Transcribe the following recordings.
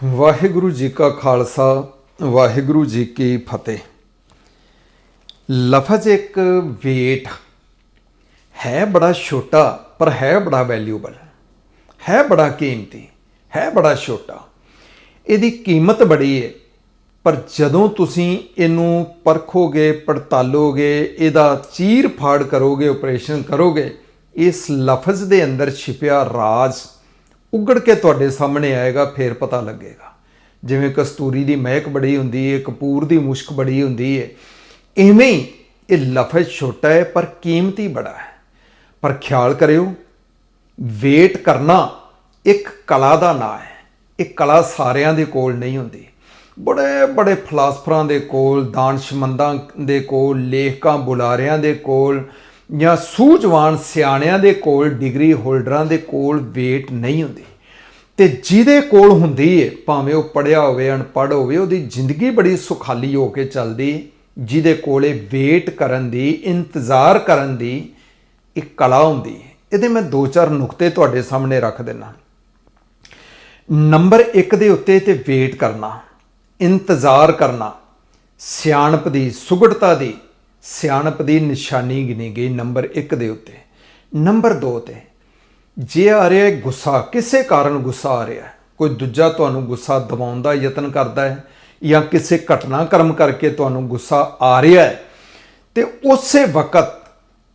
ਵਾਹਿਗੁਰੂ ਜੀ ਕਾ ਖਾਲਸਾ, ਵਾਹਿਗੁਰੂ ਜੀ ਕੀ ਫਤਿਹ। ਲਫ਼ਜ਼ ਇੱਕ ਵੇਟ ਹੈ ਬੜਾ ਛੋਟਾ, ਪਰ ਹੈ ਬੜਾ ਵੈਲਿਊਬਲ ਹੈ ਬੜਾ ਕੀਮਤੀ, ਹੈ ਬੜਾ ਛੋਟਾ। ਇਹਦੀ ਕੀਮਤ ਬੜੀ ਹੈ ਪਰ ਜਦੋਂ ਤੁਸੀਂ ਇਹਨੂੰ ਪਰਖੋਗੇ, ਪੜਤਾਲੋਗੇ, ਇਹਦਾ ਚੀਰ ਫਾੜ ਕਰੋਗੇ ਆਪਰੇਸ਼ਨ ਕਰੋਗੇ, ਇਸ ਲਫ਼ਜ਼ ਦੇ ਅੰਦਰ ਛਿਪਿਆ ਰਾਜ਼ ਉਗੜ ਕੇ ਤੁਹਾਡੇ ਸਾਹਮਣੇ ਆਏਗਾ, ਫੇਰ ਪਤਾ ਲੱਗੇਗਾ। ਜਿਵੇਂ ਕਸਤੂਰੀ ਦੀ ਮਹਿਕ ਬੜੀ ਹੁੰਦੀ ਹੈ ਕਪੂਰ ਦੀ ਮੁਸ਼ਕ ਬੜੀ ਹੁੰਦੀ ਹੈ ਇਵੇਂ ਹੀ ਇਹ ਲਫ਼ਜ਼ ਛੋਟਾ ਹੈ, ਪਰ ਕੀਮਤੀ ਬੜਾ ਹੈ। ਪਰ ਖਿਆਲ ਕਰਿਓ, ਵੇਟ ਕਰਨਾ ਇੱਕ ਕਲਾ ਦਾ ਨਾਂ ਹੈ। ਇਹ ਕਲਾ ਸਾਰਿਆਂ ਦੇ ਕੋਲ ਨਹੀਂ ਹੁੰਦੀ। ਬੜੇ ਬੜੇ ਫਲਸਫਰਾਂ ਦੇ ਕੋਲ, ਦਾਨਸ਼ਮੰਦਾਂ ਦੇ ਕੋਲ, ਲੇਖਕਾਂ, ਬੁਲਾਰਿਆਂ ਦੇ ਕੋਲ ਜਾਂ ਸੂਝਵਾਨ ਸਿਆਣਿਆਂ ਦੇ ਕੋਲ ਡਿਗਰੀ ਹੋਲਡਰਾਂ ਦੇ ਕੋਲ ਵੇਟ ਨਹੀਂ ਹੁੰਦੀ। ਤੇ ਜਿਹਦੇ ਕੋਲ ਹੁੰਦੀ ਹੈ ਭਾਵੇਂ ਉਹ ਪੜਿਆ ਹੋਵੇ, ਅਨਪੜ੍ਹ ਹੋਵੇ, ਉਹਦੀ ਜ਼ਿੰਦਗੀ ਬੜੀ ਸੁਖਾਲੀ ਹੋ ਕੇ ਚੱਲਦੀ, ਜਿਹਦੇ ਕੋਲੇ ਵੇਟ ਕਰਨ ਦੀ, ਇੰਤਜ਼ਾਰ ਕਰਨ ਦੀ ਇੱਕ ਕਲਾ ਹੁੰਦੀ ਹੈ ਇਹਦੇ ਮੈਂ ਦੋ ਚਾਰ ਨੁਕਤੇ ਤੁਹਾਡੇ ਸਾਹਮਣੇ ਰੱਖ ਦਿੰਨਾ ਨੰਬਰ 1 ਦੇ ਉੱਤੇ ਤੇ ਵੇਟ ਕਰਨਾ, ਇੰਤਜ਼ਾਰ ਕਰਨਾ, ਸਿਆਣਪ ਦੀ, ਸੁਗੜਤਾ ਦੀ ਸਿਆਣਪ ਦੀ ਨਿਸ਼ਾਨੀ ਗਿਣੀ ਗਈ ਨੰਬਰ 1 ਦੇ ਉੱਤੇ। ਨੰਬਰ 2 ਤੇ, ਜੇ ਆ ਰਿਹਾ ਗੁੱਸਾ, ਕਿਸੇ ਕਾਰਨ ਗੁੱਸਾ ਆ ਰਿਹਾ ਕੋਈ ਦੂਜਾ ਤੁਹਾਨੂੰ ਗੁੱਸਾ ਦਬਾਉਣ ਦਾ ਯਤਨ ਕਰਦਾ ਹੈ ਜਾਂ ਕਿਸੇ ਘਟਨਾਕ੍ਰਮ ਕਰਕੇ ਤੁਹਾਨੂੰ ਗੁੱਸਾ ਆ ਰਿਹਾ ਹੈ? ਤੇ ਉਸੇ ਵਕਤ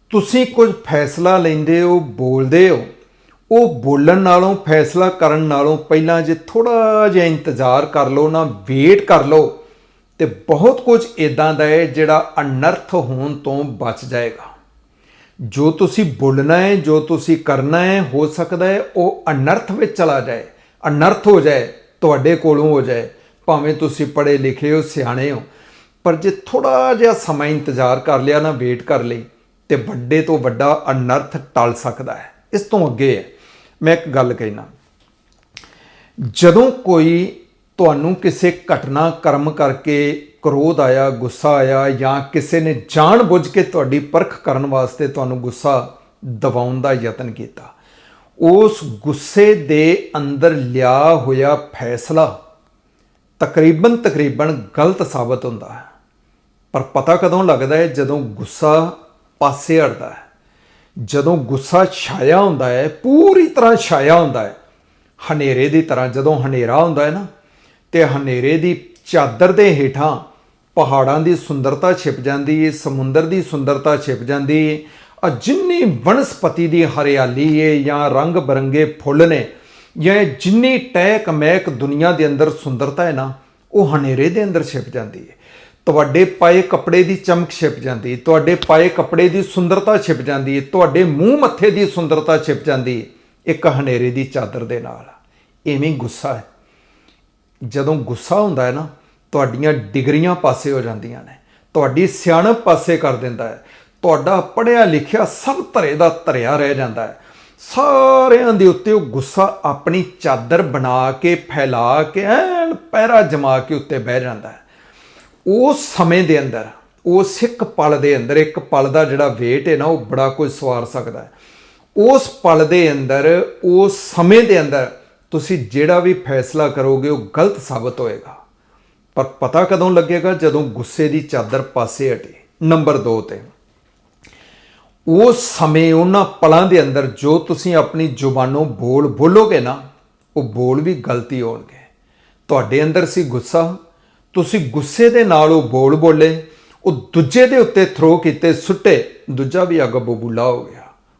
ਤੁਸੀਂ ਕੁਝ ਫੈਸਲਾ ਲੈਂਦੇ ਹੋ, ਬੋਲਦੇ ਹੋ। ਉਹ ਬੋਲਣ ਨਾਲੋਂ, ਫੈਸਲਾ ਕਰਨ ਨਾਲੋਂ ਪਹਿਲਾਂ ਜੇ ਥੋੜਾ ਜਿਹਾ ਇੰਤਜ਼ਾਰ ਕਰ ਲਓ, ਨਾ ਵੇਟ ਕਰ ਲਓ ਤੇ ਬਹੁਤ ਕੁਝ ਇਦਾਂ ਦਾ ਹੈ ਜਿਹੜਾ ਅਨਰਥ ਹੋਣ ਤੋਂ ਬਚ ਜਾਏਗਾ। ਜੋ ਤੁਸੀਂ ਬੋਲਣਾ ਹੈ, ਜੋ ਤੁਸੀਂ ਕਰਨਾ ਹੈ, ਹੋ ਸਕਦਾ ਹੈ, ਉਹ ਅਨਰਥ ਵਿੱਚ ਚਲਾ ਜਾਏ। ਅਨਰਥ ਹੋ ਜਾਏ, ਤੁਹਾਡੇ ਕੋਲੋਂ ਹੋ ਜਾਏ, ਭਾਵੇਂ ਤੁਸੀਂ ਪੜ੍ਹੇ ਲਿਖੇ ਹੋ, ਸਿਆਣੇ ਹੋ। ਪਰ ਜੇ ਥੋੜਾ ਜਿਹਾ ਸਮਾਂ ਇੰਤਜ਼ਾਰ ਕਰ ਲਿਆ ਨਾ, ਵੇਟ ਕਰ ਲਈ, ਤੇ ਵੱਡੇ ਤੋਂ ਵੱਡਾ ਅਨਰਥ ਟਲ ਸਕਦਾ ਹੈ। ਇਸ ਤੋਂ ਅੱਗੇ ਹੈ। ਮੈਂ ਇੱਕ ਗੱਲ ਕਹਿਣਾ। ਜਦੋਂ ਕੋਈ ਤੁਹਾਨੂੰ ਕਿਸੇ ਘਟਨਾ, ਕਰਮ ਕਰਕੇ ਕ੍ਰੋਧ ਆਇਆ, ਗੁੱਸਾ ਆਇਆ ਜਾਂ ਕਿਸੇ ਨੇ ਜਾਣ ਬੁੱਝ ਕੇ ਤੁਹਾਡੀ ਪਰਖ ਕਰਨ ਵਾਸਤੇ ਤੁਹਾਨੂੰ ਗੁੱਸਾ ਦਬਾਉਣ ਦਾ ਯਤਨ ਕੀਤਾ, ਉਸ ਗੁੱਸੇ ਦੇ ਅੰਦਰ ਲਿਆ ਹੋਇਆ ਫੈਸਲਾ ਤਕਰੀਬਨ ਤਕਰੀਬਨ ਗਲਤ ਸਾਬਤ ਹੁੰਦਾ ਹੈ। ਪਰ ਪਤਾ ਕਦੋਂ ਲੱਗਦਾ ਹੈ? ਜਦੋਂ ਗੁੱਸਾ ਪਾਸੇ ਹਟਦਾ ਹੈ। ਜਦੋਂ ਗੁੱਸਾ ਛਾਇਆ ਹੁੰਦਾ ਹੈ, ਪੂਰੀ ਤਰ੍ਹਾਂ ਛਾਇਆ ਹੁੰਦਾ ਹੈ। ਹਨੇਰੇ ਦੀ ਤਰ੍ਹਾਂ ਜਦੋਂ ਹਨੇਰਾ ਹੁੰਦਾ ਹੈ ਨਾ ਤੇ ਹਨੇਰੇ ਦੀ ਚਾਦਰ ਦੇ ਹੇਠਾਂ ਪਹਾੜਾਂ ਦੀ ਸੁੰਦਰਤਾ ਛਿਪ ਜਾਂਦੀ ਹੈ ਸਮੁੰਦਰ ਦੀ ਸੁੰਦਰਤਾ ਛਿਪ ਜਾਂਦੀ। ਹੈ ਆ ਜਿੰਨੀ ਵਨਸਪਤੀ ਦੀ ਹਰਿਆਲੀ ਹੈ ਜਾਂ ਰੰਗ ਬਰੰਗੇ ਫੁੱਲ ਨੇ ਜਾਂ ਜਿੰਨੀ ਟਹਿਕ ਮਹਿਕ ਦੁਨੀਆ ਦੇ ਅੰਦਰ ਸੁੰਦਰਤਾ ਹੈ ਨਾ, ਉਹ ਹਨੇਰੇ ਦੇ ਅੰਦਰ ਛਿਪ ਜਾਂਦੀ ਹੈ ਤੁਹਾਡੇ ਪਾਏ ਕੱਪੜੇ ਦੀ ਚਮਕ ਛਿਪ ਜਾਂਦੀ, ਤੁਹਾਡੇ ਪਾਏ ਕੱਪੜੇ ਦੀ ਸੁੰਦਰਤਾ ਛਿਪ ਜਾਂਦੀ ਹੈ ਤੁਹਾਡੇ ਮੂੰਹ ਮੱਥੇ ਦੀ ਸੁੰਦਰਤਾ ਛਿਪ ਜਾਂਦੀ ਇੱਕ ਹਨੇਰੇ ਦੀ ਚਾਦਰ ਦੇ ਨਾਲ। ਐਵੇਂ ਗੁੱਸਾ ਹੈ। ਜਦੋਂ ਗੁੱਸਾ ਹੁੰਦਾ ਹੈ ਨਾ, ਤੁਹਾਡੀਆਂ ਡਿਗਰੀਆਂ ਪਾਸੇ ਹੋ ਜਾਂਦੀਆਂ ਨੇ, ਤੁਹਾਡੀ ਸਿਆਣਪ ਪਾਸੇ ਕਰ ਦਿੰਦਾ ਹੈ, ਤੁਹਾਡਾ ਪੜਿਆ ਲਿਖਿਆ ਸਭ ਧਰੇ ਦਾ ਧਰਿਆ ਰਹਿ ਜਾਂਦਾ ਹੈ। ਸਾਰਿਆਂ ਦੇ ਉੱਤੇ ਉਹ ਗੁੱਸਾ ਆਪਣੀ ਚਾਦਰ ਬਣਾ ਕੇ, ਫੈਲਾ ਕੇ, ਐਨ ਪਹਿਰਾ ਜਮਾ ਕੇ ਉੱਤੇ ਬਹਿ ਜਾਂਦਾ ਹੈ। ਉਸ ਸਮੇਂ ਦੇ ਅੰਦਰ ਉਸ ਇੱਕ ਪਲ ਦੇ ਅੰਦਰ, ਇੱਕ ਪਲ ਦਾ ਜਿਹੜਾ ਵੇਟ ਹੈ ਨਾ, ਉਹ ਬੜਾ ਕੁਝ ਸਵਾਰ ਸਕਦਾ ਹੈ। ਉਸ ਪਲ ਦੇ ਅੰਦਰ, ਉਸ ਸਮੇਂ ਦੇ ਅੰਦਰ ਤੁਸੀਂ ਜਿਹੜਾ ਵੀ ਫੈਸਲਾ ਕਰੋਗੇ, ਉਹ ਗਲਤ ਸਾਬਤ ਹੋਏਗਾ। ਪਰ ਪਤਾ ਕਦੋਂ ਲੱਗੇਗਾ? ਜਦੋਂ ਗੁੱਸੇ ਦੀ ਚਾਦਰ ਪਾਸੇ ਹਟੇ। ਨੰਬਰ 2 ਤੇ ਉਸ ਸਮੇਂ ਉਹਨਾਂ ਪਲਾਂ ਦੇ ਅੰਦਰ ਜੋ ਤੁਸੀਂ ਆਪਣੀ ਜ਼ੁਬਾਨੋਂ ਬੋਲ ਬੋਲੋਗੇ ਨਾ, ਉਹ ਬੋਲ ਵੀ ਗਲਤੀ ਹੋਣਗੇ। ਤੁਹਾਡੇ ਅੰਦਰ ਸੀ ਗੁੱਸਾ। ਤੁਸੀਂ ਗੁੱਸੇ ਦੇ ਨਾਲ ਉਹ ਬੋਲ ਬੋਲੇ। ਉਹ ਦੂਜੇ ਦੇ ਉੱਤੇ ਥਰੋ ਕੀਤੇ, ਸੁੱਟੇ। ਦੂਜਾ ਵੀ ਅੱਗ ਬਬੂਲਾ ਹੋ ਗਿਆ।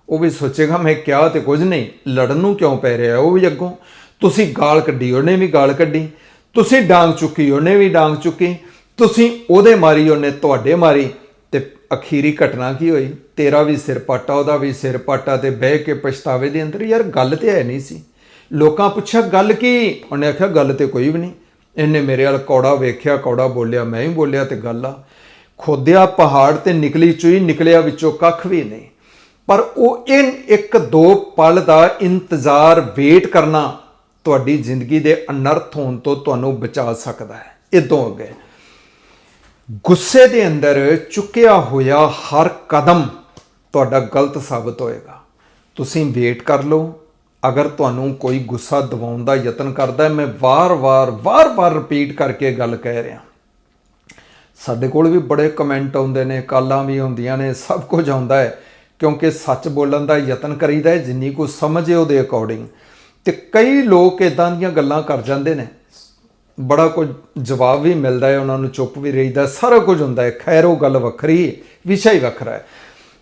ਉਹ ਵੀ ਸੋਚੇਗਾ, ਮੈਂ ਕਿਹਾ ਤੇ ਕੁਝ ਨਹੀਂ, ਲੜਨ ਨੂੰ ਕਿਉਂ ਪੈ ਰਿਹਾ? ਉਹ ਵੀ ਅੱਗੋਂ, ਤੁਸੀਂ ਗਾਲ ਕੱਢੀ, ਉਹਨੇ ਵੀ ਗਾਲ ਕੱਢੀ, ਤੁਸੀਂ ਡਾਂਗ ਚੁੱਕੀ, ਉਹਨੇ ਵੀ ਡਾਂਗ ਚੁੱਕੀ, ਤੁਸੀਂ ਉਹਦੇ ਮਾਰੀ, ਉਹਨੇ ਤੁਹਾਡੇ ਮਾਰੀ ਤੇ ਅਖੀਰੀ ਘਟਨਾ ਕੀ ਹੋਈ? ਤੇਰਾ ਵੀ ਸਿਰ ਪਾਟਾ, ਉਹਦਾ ਵੀ ਸਿਰ ਪਾਟਾ ਤੇ ਬਹਿ ਕੇ ਪਛਤਾਵੇ ਦੇ ਅੰਦਰ ਯਾਰ ਗੱਲ ਤੇ ਹੈ ਨਹੀਂ ਸੀ। ਲੋਕਾਂ ਪੁੱਛਿਆ, ਗੱਲ ਕੀ? ਉਹਨੇ ਆਖਿਆ, ਗੱਲ ਤੇ ਕੋਈ ਵੀ ਨਹੀਂ। ਇਹਨੇ ਮੇਰੇ ਵੱਲ ਕੌੜਾ ਵੇਖਿਆ, ਕੌੜਾ ਬੋਲਿਆ, ਮੈਂ ਵੀ ਬੋਲਿਆ ਤੇ ਗੱਲ ਆ। ਖੋਦਿਆ ਪਹਾੜ ਤੇ ਨਿਕਲੀ ਚੂਈ ਨਿਕਲਿਆ ਵਿੱਚੋਂ ਕੱਖ ਵੀ ਨਹੀਂ। ਪਰ ਉਹ ਇਨ ਇੱਕ ਦੋ ਪਲ ਦਾ ਇੰਤਜ਼ਾਰ ਵੇਟ ਕਰਨਾ ਤੁਹਾਡੀ ਜ਼ਿੰਦਗੀ ਦੇ ਅਨਰਥ ਹੋਣ ਤੋਂ ਤੁਹਾਨੂੰ ਬਚਾ ਸਕਦਾ ਹੈ। ਇਦੋਂ ਅੱਗੇ। ਗੁੱਸੇ ਦੇ ਅੰਦਰ ਚੁੱਕਿਆ ਹੋਇਆ ਹਰ ਕਦਮ ਤੁਹਾਡਾ ਗਲਤ ਸਾਬਤ ਹੋਏਗਾ। ਤੁਸੀਂ ਵੇਟ ਕਰ ਲਓ। ਅਗਰ ਤੁਹਾਨੂੰ ਕੋਈ ਗੁੱਸਾ ਦਿਵਾਉਣ ਦਾ ਯਤਨ ਕਰਦਾ ਮੈਂ ਵਾਰ-ਵਾਰ ਵਾਰ-ਵਾਰ ਰਿਪੀਟ ਕਰਕੇ ਗੱਲ ਕਹਿ ਰਿਹਾ। ਸਾਡੇ ਕੋਲ ਵੀ ਬੜੇ ਕਮੈਂਟ ਆਉਂਦੇ ਨੇ, ਕਾਲਾਂ ਵੀ ਆਉਂਦੀਆਂ ਨੇ, ਸਭ ਕੁਝ ਆਉਂਦਾ ਹੈ। ਕਿਉਂਕਿ ਸੱਚ ਬੋਲਣ ਦਾ ਯਤਨ ਕਰੀਦਾ ਹੈ, ਜਿੰਨੀ ਕੋ ਸਮਝੇ ਉਹਦੇ ਅਕੋਰਡਿੰਗ ਤੇ ਕਈ ਲੋਕ ਇਦਾਂ ਦੀਆਂ ਗੱਲਾਂ ਕਰ ਜਾਂਦੇ ਨੇ। ਬੜਾ ਕੁਝ ਜਵਾਬ ਵੀ ਮਿਲਦਾ ਹੈ, ਉਹਨਾਂ ਨੂੰ ਚੁੱਪ ਵੀ ਰਹੀਦਾ ਸਾਰਾ ਕੁਝ ਹੁੰਦਾ ਹੈ। ਖੈਰ, ਉਹ ਗੱਲ ਵੱਖਰੀ ਵਿਸ਼ਾ ਹੀ ਵੱਖਰਾ ਹੈ।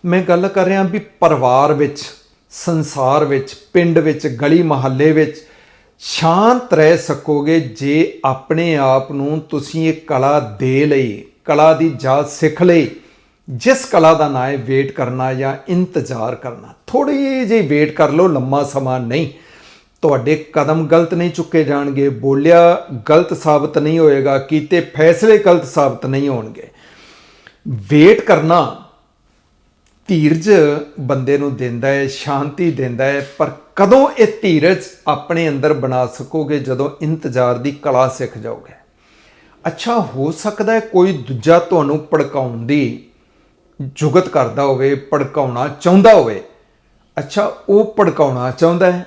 ਮੈਂ ਗੱਲ ਕਰ ਰਿਹਾ ਵੀ ਪਰਿਵਾਰ ਵਿੱਚ, ਸੰਸਾਰ ਵਿੱਚ, ਪਿੰਡ ਵਿੱਚ, ਗਲੀ ਮਹੱਲੇ ਵਿੱਚ ਸ਼ਾਂਤ ਰਹਿ ਸਕੋਗੇ ਜੇ ਆਪਣੇ ਆਪ ਨੂੰ ਤੁਸੀਂ ਇਹ ਕਲਾ ਦੇ ਲਈ, ਕਲਾ ਦੀ ਜਾਚ ਸਿੱਖ ਲਈ। ਜਿਸ ਕਲਾ ਦਾ ਨਾਂ ਹੈ ਵੇਟ ਕਰਨਾ ਜਾਂ ਇੰਤਜ਼ਾਰ ਕਰਨਾ। ਥੋੜੀ ਜਿਹੀ ਵੇਟ ਕਰ ਲਓ, ਲੰਮਾ ਸਮਾਂ ਨਹੀਂ। ਤੁਹਾਡੇ ਕਦਮ ਗਲਤ ਨਹੀਂ ਚੁੱਕੇ ਜਾਣਗੇ। ਬੋਲਿਆ ਗਲਤ ਸਾਬਤ ਨਹੀਂ ਹੋਏਗਾ, ਕੀਤੇ ਫੈਸਲੇ ਗਲਤ ਸਾਬਤ ਨਹੀਂ ਹੋਣਗੇ। ਵੇਟ ਕਰਨਾ ਧੀਰਜ ਬੰਦੇ ਨੂੰ ਦਿੰਦਾ ਹੈ, ਸ਼ਾਂਤੀ ਦਿੰਦਾ ਹੈ, ਪਰ ਕਦੋਂ ਇਹ ਧੀਰਜ ਆਪਣੇ ਅੰਦਰ ਬਣਾ ਸਕੋਗੇ? ਜਦੋਂ ਇੰਤਜ਼ਾਰ ਦੀ ਕਲਾ ਸਿੱਖ ਜਾਓਗੇ। ਅੱਛਾ, ਹੋ ਸਕਦਾ ਹੈ ਕੋਈ ਦੂਜਾ ਤੁਹਾਨੂੰ ਭੜਕਾਉਣ ਦੀ ਜੁਗਤ ਕਰਦਾ ਹੋਵੇ, ਭੜਕਾਉਣਾ ਚਾਹੁੰਦਾ ਹੋਵੇ। ਅੱਛਾ, ਉਹ ਭੜਕਾਉਣਾ ਚਾਹੁੰਦਾ ਹੈ।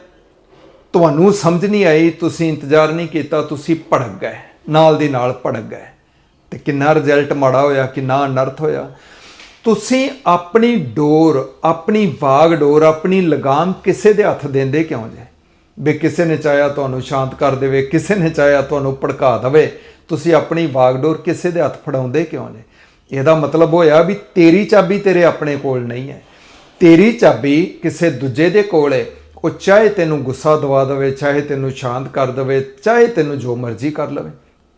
ਤੁਹਾਨੂੰ ਸਮਝ ਨਹੀਂ ਆਈ, ਤੁਸੀਂ ਇੰਤਜ਼ਾਰ ਨਹੀਂ ਕੀਤਾ, ਤੁਸੀਂ ਭੜਕ ਗਏ। ਨਾਲ ਦੀ ਨਾਲ ਭੜਕ ਗਏ। ਤੇ ਕਿੰਨਾ ਰਿਜ਼ਲਟ ਮਾੜਾ ਹੋਇਆ, ਕਿੰਨਾ ਅਨਰਥ ਹੋਇਆ। ਤੁਸੀਂ ਆਪਣੀ ਡੋਰ, ਆਪਣੀ ਵਾਗ ਡੋਰ, ਆਪਣੀ ਲਗਾਮ ਕਿਸੇ ਦੇ ਹੱਥ ਦਿੰਦੇ ਕਿਉਂ ਜੇ? ਵੀ ਕਿਸੇ ਨੇ ਚਾਹਿਆ ਤੁਹਾਨੂੰ ਸ਼ਾਂਤ ਕਰ ਦੇਵੇ, ਕਿਸੇ ਨੇ ਚਾਹਿਆ ਤੁਹਾਨੂੰ ਭੜਕਾ ਦੇਵੇ। ਤੁਸੀਂ ਆਪਣੀ ਵਾਗਡੋਰ ਕਿਸੇ ਦੇ ਹੱਥ ਫੜਾਉਂਦੇ ਕਿਉਂ ਜੇ? ਇਹਦਾ ਮਤਲਬ ਹੋਇਆ ਵੀ ਤੇਰੀ ਚਾਬੀ ਤੇਰੇ ਆਪਣੇ ਕੋਲ ਨਹੀਂ ਹੈ। ਤੇਰੀ ਚਾਬੀ ਕਿਸੇ ਦੂਜੇ ਦੇ ਕੋਲ ਹੈ। ਉਹ ਚਾਹੇ ਤੈਨੂੰ ਗੁੱਸਾ ਦਵਾ ਦੇਵੇ, ਚਾਹੇ ਤੈਨੂੰ ਸ਼ਾਂਤ ਕਰ ਦੇਵੇ, ਚਾਹੇ ਤੈਨੂੰ ਜੋ ਮਰਜ਼ੀ ਕਰ ਲਵੇ।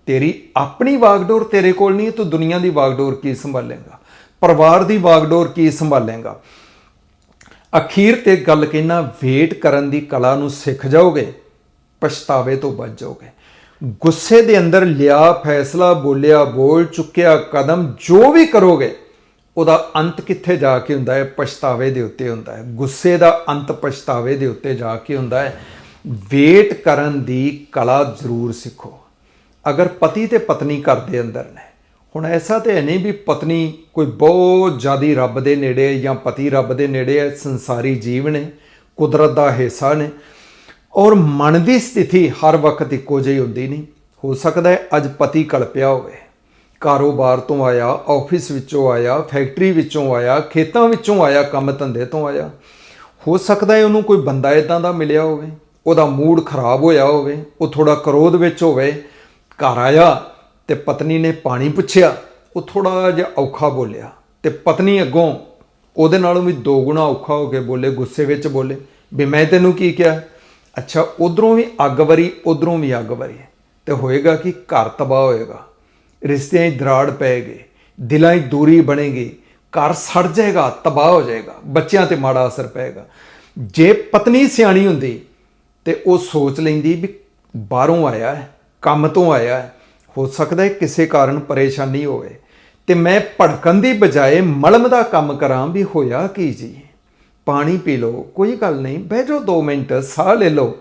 ਤੇਰੀ ਆਪਣੀ ਵਾਗਡੋਰ ਤੇਰੇ ਕੋਲ ਨਹੀਂ ਤੂੰ ਦੁਨੀਆ ਦੀ ਵਾਗਡੋਰ ਕੀ ਸੰਭਾਲੇਗਾ? ਪਰਿਵਾਰ ਦੀ ਵਾਗਡੋਰ ਕੀ ਸੰਭਾਲੇਗਾ? ਅਖੀਰ ਤੇ ਗੱਲ ਕਹਿਣਾ, ਵੇਟ ਕਰਨ ਦੀ ਕਲਾ ਨੂੰ ਸਿੱਖ ਜਾਓਗੇ, ਪਛਤਾਵੇ ਤੋਂ ਬਚ ਜਾਓਗੇ। ਗੁੱਸੇ ਦੇ ਅੰਦਰ ਲਿਆ, ਫੈਸਲਾ, ਬੋਲਿਆ, ਬੋਲ ਚੁੱਕਿਆ, ਕਦਮ ਜੋ ਵੀ ਕਰੋਗੇ, ਉਹਦਾ ਅੰਤ ਕਿੱਥੇ ਜਾ ਕੇ ਹੁੰਦਾ ਹੈ? ਪਛਤਾਵੇ ਦੇ ਉੱਤੇ ਹੁੰਦਾ ਹੈ। ਗੁੱਸੇ ਦਾ ਅੰਤ ਪਛਤਾਵੇ ਦੇ ਉੱਤੇ ਜਾ ਕੇ ਹੁੰਦਾ ਹੈ। ਵੇਟ ਕਰਨ ਦੀ ਕਲਾ ਜ਼ਰੂਰ ਸਿੱਖੋ। ਅਗਰ ਪਤੀ ਤੇ ਪਤਨੀ ਘਰ ਦੇ ਅੰਦਰ ਨੇ, ਹੁਣ ਐਸਾ ਤੇ ਹੈ ਨਹੀਂ ਵੀ ਪਤਨੀ ਕੋਈ ਬਹੁਤ ਜ਼ਿਆਦੀ ਰੱਬ ਦੇ ਨੇੜੇ ਜਾਂ ਪਤੀ ਰੱਬ ਦੇ ਨੇੜੇ ਹੈ, ਸੰਸਾਰੀ ਜੀਵ ਨੇ, ਕੁਦਰਤ ਦਾ ਹਿੱਸਾ ਨੇ ਔਰ ਮਨ ਦੀ ਸਥਿਤੀ ਹਰ ਵਕਤ ਇੱਕੋ ਜਿਹੀ ਹੁੰਦੀ ਨਹੀਂ। ਹੋ ਸਕਦਾ ਹੈ ਅੱਜ ਪਤੀ ਕਲਪਿਆ ਹੋਵੇ। ਕਾਰੋਬਾਰ ਤੋਂ ਆਇਆ, ਆਫਿਸ ਵਿੱਚੋਂ ਆਇਆ, ਫੈਕਟਰੀ ਵਿੱਚੋਂ ਆਇਆ, ਖੇਤਾਂ ਵਿੱਚੋਂ ਆਇਆ, ਕੰਮ ਧੰਦੇ ਤੋਂ ਆਇਆ। ਹੋ ਸਕਦਾ ਹੈ ਉਹਨੂੰ ਕੋਈ ਬੰਦਾ ਇਦਾਂ ਦਾ ਮਿਲਿਆ ਹੋਵੇ। ਉਹਦਾ ਮੂਡ ਖਰਾਬ ਹੋਇਆ ਹੋਵੇ, ਉਹ ਥੋੜਾ ਕਰੋਧ ਵਿੱਚ ਹੋਵੇ। ਘਰ ਆਇਆ ਤੇ ਪਤਨੀ ਨੇ ਪਾਣੀ ਪੁੱਛਿਆ, ਉਹ ਥੋੜਾ ਜਿਹਾ ਔਖਾ ਬੋਲਿਆ ਤੇ ਪਤਨੀ ਅੱਗੋਂ ਉਹਦੇ ਨਾਲੋਂ ਵੀ ਦੋ ਗੁਣਾ ਔਖਾ ਹੋ ਕੇ ਬੋਲੇ, ਗੁੱਸੇ ਵਿੱਚ ਬੋਲੇ, ਵੀ ਮੈਂ ਤੈਨੂੰ ਕੀ ਕਿਹਾ? ਅੱਛਾ, ਉਧਰੋਂ ਵੀ ਅੱਗ ਵਰੀ, ਉਧਰੋਂ ਵੀ ਅੱਗ ਵਰੀ। ਤੇ ਹੋਏਗਾ ਕਿ ਘਰ ਤਬਾਹ ਹੋਏਗਾ। ਰਿਸ਼ਤਿਆਂ 'ਚ ਦਰਾੜ ਪਏਗੀ, ਦਿਲਾਂ 'ਚ ਦੂਰੀ ਬਣੇਗੀ, ਘਰ ਸੜ ਜਾਏਗਾ, ਤਬਾਹ ਹੋ ਜਾਏਗਾ, ਬੱਚਿਆਂ ਤੇ ਮਾੜਾ ਅਸਰ ਪਏਗਾ। ਜੇ ਪਤਨੀ ਸਿਆਣੀ ਹੁੰਦੀ ਤੇ ਉਹ ਸੋਚ ਲੈਂਦੀ ਵੀ ਬਾਹਰੋਂ ਆਇਆ ਹੈ, ਕੰਮ ਤੋਂ ਆਇਆ ਹੈ, ਹੋ ਸਕਦਾ ਹੈ ਕਿਸੇ ਕਾਰਨ ਪਰੇਸ਼ਾਨੀ ਹੋਵੇ। ਤੇ ਮੈਂ ਭੜਕਣ ਦੀ ਬਜਾਏ ਮਲਮ ਦਾ ਕੰਮ ਕਰਾਂ ਵੀ ਹੋਇਆ ਕੀ ਜੀ? ਪਾਣੀ ਪੀ ਲਓ, ਕੋਈ ਗੱਲ ਨਹੀਂ, ਬਹਿ ਜਾਓ 2 ਮਿੰਟ, ਸਾਹ ਲੈ ਲਓ।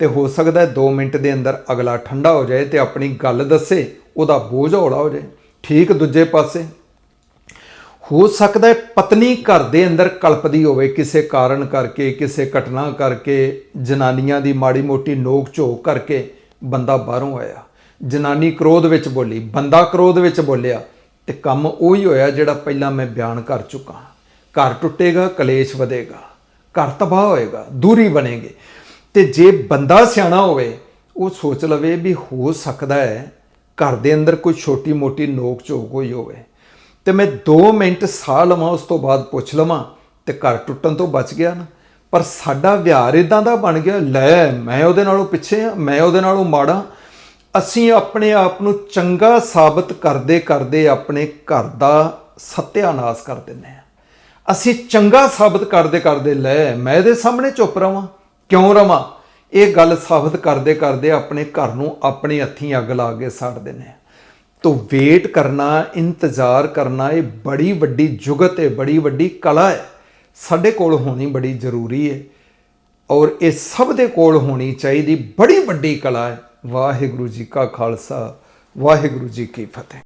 ਤੇ ਹੋ ਸਕਦਾ ਹੈ 2 ਮਿੰਟ ਦੇ ਅੰਦਰ ਅਗਲਾ ਠੰਡਾ ਹੋ ਜਾਏ ਤੇ ਆਪਣੀ ਗੱਲ ਦੱਸੇ, ਉਹਦਾ ਬੋਝ ਹੌਲਾ ਹੋ ਜਾਏ। ਠੀਕ ਦੂਜੇ ਪਾਸੇ, ਹੋ ਸਕਦਾ ਹੈ ਪਤਨੀ ਘਰ ਦੇ ਅੰਦਰ ਕਲਪਦੀ ਹੋਵੇ ਕਿਸੇ ਕਾਰਨ ਕਰਕੇ, ਕਿਸੇ ਘਟਨਾ ਕਰਕੇ, ਜਨਾਨੀਆਂ ਦੀ ਮਾੜੀ ਮੋਟੀ ਨੋਕ ਝੋਕ ਕਰਕੇ ਬੰਦਾ ਬਾਹਰੋਂ ਆਇਆ। ਜਨਾਨੀ ਕ੍ਰੋਧ ਵਿੱਚ ਬੋਲੀ, ਬੰਦਾ ਕ੍ਰੋਧ ਵਿੱਚ ਬੋਲਿਆ ਤੇ ਕੰਮ ਉਹੀ ਹੋਇਆ ਜਿਹੜਾ ਪਹਿਲਾਂ ਮੈਂ ਬਿਆਨ ਕਰ ਚੁੱਕਾ ਘਰ ਟੁੱਟੇਗਾ, ਕਲੇਸ਼ ਵਧੇਗਾ, ਘਰ ਤਬਾਹ ਹੋਏਗਾ, ਦੂਰੀ ਬਣੇਗੀ। ਤੇ ਜੇ ਬੰਦਾ ਸਿਆਣਾ ਹੋਵੇ, ਉਹ ਸੋਚ ਲਵੇ ਵੀ ਹੋ ਸਕਦਾ ਹੈ ਘਰ ਦੇ ਅੰਦਰ ਕੋਈ ਛੋਟੀ ਮੋਟੀ ਨੋਕ ਝੋਕ ਹੋਈ ਹੋਵੇ। ਤੇ ਮੈਂ 2 ਮਿੰਟ ਸਾਹ ਲਵਾਂ, ਉਸ ਤੋਂ ਬਾਅਦ ਪੁੱਛ ਲਵਾਂ, ਤੇ ਘਰ ਟੁੱਟਣ ਤੋਂ ਬਚ ਗਿਆ ਨਾ? ਪਰ ਸਾਡਾ ਵਿਹਾਰ ਇਦਾਂ ਦਾ ਬਣ ਗਿਆ, ਲੈ ਮੈਂ ਉਹਦੇ ਨਾਲੋਂ ਪਿੱਛੇ ਆ ਮੈਂ ਉਹਦੇ ਨਾਲੋਂ ਮਾੜਾ। ਅਸੀਂ ਆਪਣੇ ਆਪ ਨੂੰ ਚੰਗਾ ਸਾਬਤ ਕਰਦੇ ਕਰਦੇ ਆਪਣੇ ਘਰ ਦਾ ਸਤਿਆਨਾਸ਼ ਕਰ ਦਿੰਦੇ ਹਾਂ। ਅਸੀਂ ਚੰਗਾ ਸਾਬਤ ਕਰਦੇ ਕਰਦੇ ਲੈ, ਮੈਂ ਇਹਦੇ ਸਾਹਮਣੇ ਚੁੱਪ ਰਵਾਂ। ਕਿਉਂ ਰਵਾਂ? ਇਹ ਗੱਲ ਸਾਬਤ ਕਰਦੇ ਕਰਦੇ ਆਪਣੇ ਘਰ ਨੂੰ ਆਪਣੇ ਹੱਥੀਂ ਅੱਗ ਲਾ ਕੇ ਸਾੜ ਦਿੰਦੇ ਆ। ਤੋ ਵੇਟ ਕਰਨਾ, ਇੰਤਜ਼ਾਰ ਕਰਨਾ, ਇਹ ਬੜੀ ਵੱਡੀ ਜੁਗਤ ਹੈ, ਬੜੀ ਵੱਡੀ ਕਲਾ ਹੈ। ਸਾਡੇ ਕੋਲ ਹੋਣੀ ਬੜੀ ਜ਼ਰੂਰੀ ਹੈ ਔਰ ਇਹ ਸਭ ਦੇ ਕੋਲ ਹੋਣੀ ਚਾਹੀਦੀ, ਬੜੀ ਵੱਡੀ ਕਲਾ ਹੈ। ਵਾਹਿਗੁਰੂ ਜੀ ਕਾ ਖਾਲਸਾ, ਵਾਹਿਗੁਰੂ ਜੀ ਕੀ ਫਤਿਹ।